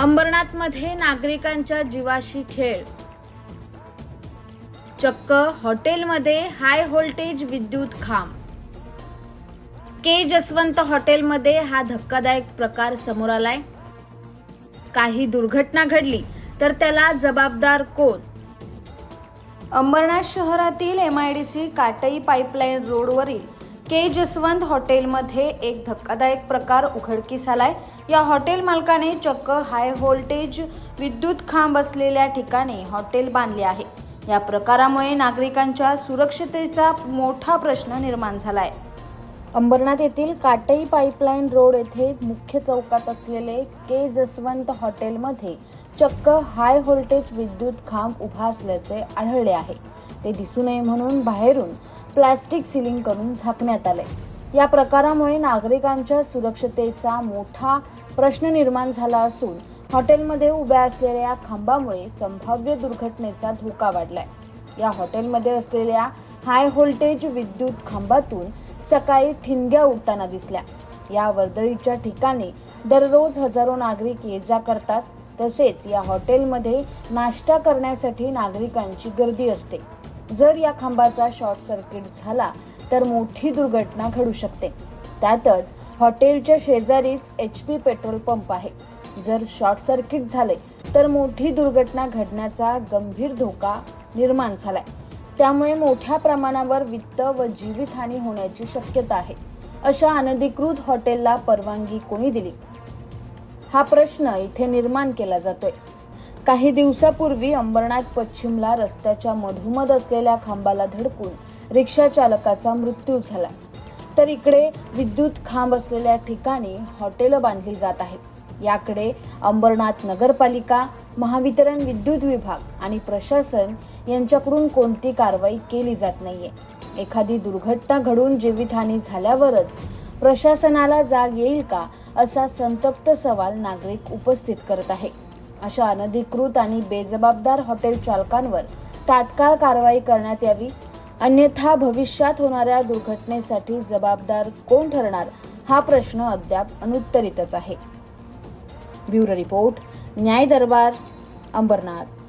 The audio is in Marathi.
अंबरनाथमध्ये नागरिकांच्या जीवाशी खेळ. चक्क हॉटेलमध्ये हाय व्होल्टेज विद्युत खांब. के जसवंत हॉटेलमध्ये हा धक्कादायक प्रकार समोर आलाय. काही दुर्घटना घडली तर त्याला जबाबदार कोण? अंबरनाथ शहरातील M I D C Katai pipeline रोडवरील के जसवंत हॉटेलमध्ये एक धक्कादायक प्रकार उघडकीस आलाय. या हॉटेल मालकाने चक्क हाय व्होल्टेज विद्युत खांब असलेल्या ठिकाणी हॉटेल बांधले आहे. या प्रकारामुळे नागरिकांच्या सुरक्षतेचा मोठा प्रश्न निर्माण झालाय. अंबरनाथ येथील काटई पाईपलाईन रोड येथे मुख्य चौकात असलेले के जसवंत हॉटेलमध्ये चक्क हाय व्होल्टेज विद्युत खांब उभा असल्याचे आढळले आहे. ते दिसू नये म्हणून बाहेरून प्लॅस्टिक सिलिंग करून झाकण्यात आले. या प्रकारामुळे नागरिकांच्या सुरक्षतेचा मोठा प्रश्न निर्माण झाला असून हॉटेलमध्ये उभ्या असलेल्या खांबामुळे संभाव्य दुर्घटनेचा धोका वाढलाय. या हॉटेलमध्ये असलेल्या हाय व्होल्टेज विद्युत खांबातून सकाळी ठिणग्या उडताना दिसल्या. या वर्दळीच्या ठिकाणी दररोज हजारो नागरिक ये जा करतात तसेच या हॉटेलमध्ये नाश्ता करण्यासाठी नागरिकांची गर्दी असते. जर या खांबाचा शॉर्ट सर्किट झाला तर मोठी दुर्घटना घडू शकते. त्यातच हॉटेलच्या शेजारीच एच पी पेट्रोल पंप आहे. जर शॉर्ट सर्किट झाले तर मोठी दुर्घटना घडण्याचा गंभीर धोका निर्माण झालाय. त्यामुळे मोठ्या प्रमाणावर वित्त व जीवितहानी होण्याची शक्यता आहे. अशा अनधिकृत हॉटेलला परवानगी कोणी दिली? हा प्रश्न इथे निर्माण केला जातोय. काही दिवसापूर्वी अंबरनाथ पश्चिमला रस्त्याच्या मधोमध असलेल्या खांबाला धडकून रिक्षा चालकाचा मृत्यू झाला. तर इकडे विद्युत खांब असलेल्या ठिकाणी हॉटेलं बांधली जात आहेत. याकडे अंबरनाथ नगरपालिका महावितरण विद्युत विभाग आणि प्रशासन यांच्याकडून कोणती कारवाई केली जात नाहीये. एखादी दुर्घटना घडून जीवितहानी झाल्यावरच प्रशासनाला जाग येईल का असा संतप्त सवाल नागरिक उपस्थित करत आहे. अशा अनधिकृत आणि बेजबाबदार हॉटेल चालकांवर तात्काळ कारवाई करण्यात यावी. अन्यथा भविष्यात होणाऱ्या दुर्घटनेसाठी जबाबदार कोण ठरणार हा प्रश्न अद्याप अनुत्तरितच आहे. ब्युरो रिपोर्ट न्याय दरबार अंबरनाथ.